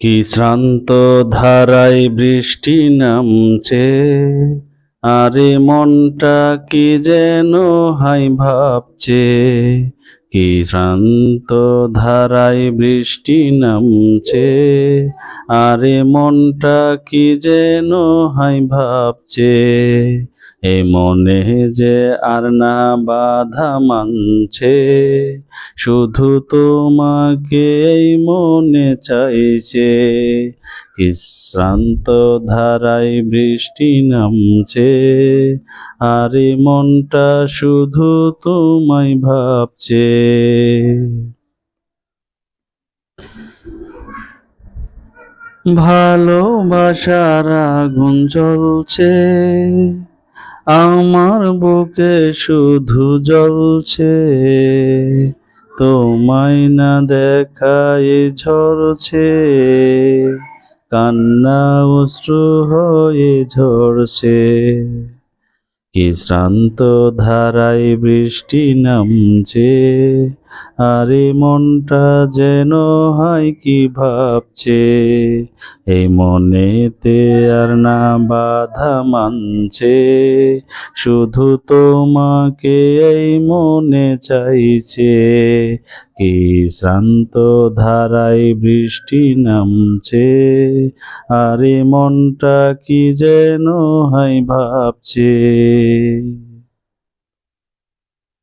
কি শ্রান্ত ধারায় বৃষ্টি নামছে? আরে মনটা কি যেন হাই ভাবছে? কি শ্রান্ত ধারায় বৃষ্টি নামছে? আরে মনটা কি যেন হাই ভাবছে? এ মনে যে আর না বাধা মানছে, শুধু তোমাকে মনে চাইছে। কি শ্রান্ত ধারায় বৃষ্টি নামছে, আরে মনটা শুধু তোমায় ভাবছে। ভালোবাসার আগুন জ্বলছে আমার বুকে শুধু জ্বলছে, তোমায় না দেখায় ঝরছে, কান্না অশ্রু হয়ে ঝরছে। কি শ্রান্ত ধারায় বৃষ্টি নামছে আরে মনটা যেন হয় কি ভাবছে? এই মনেতে আর না বাধা মানছে। শুধু তোমাকে এই মনে চাইছে। কি শ্রান্ত ধারায় বৃষ্টি নামছে। আরে মনটা কি যেন হয় ভাবছে?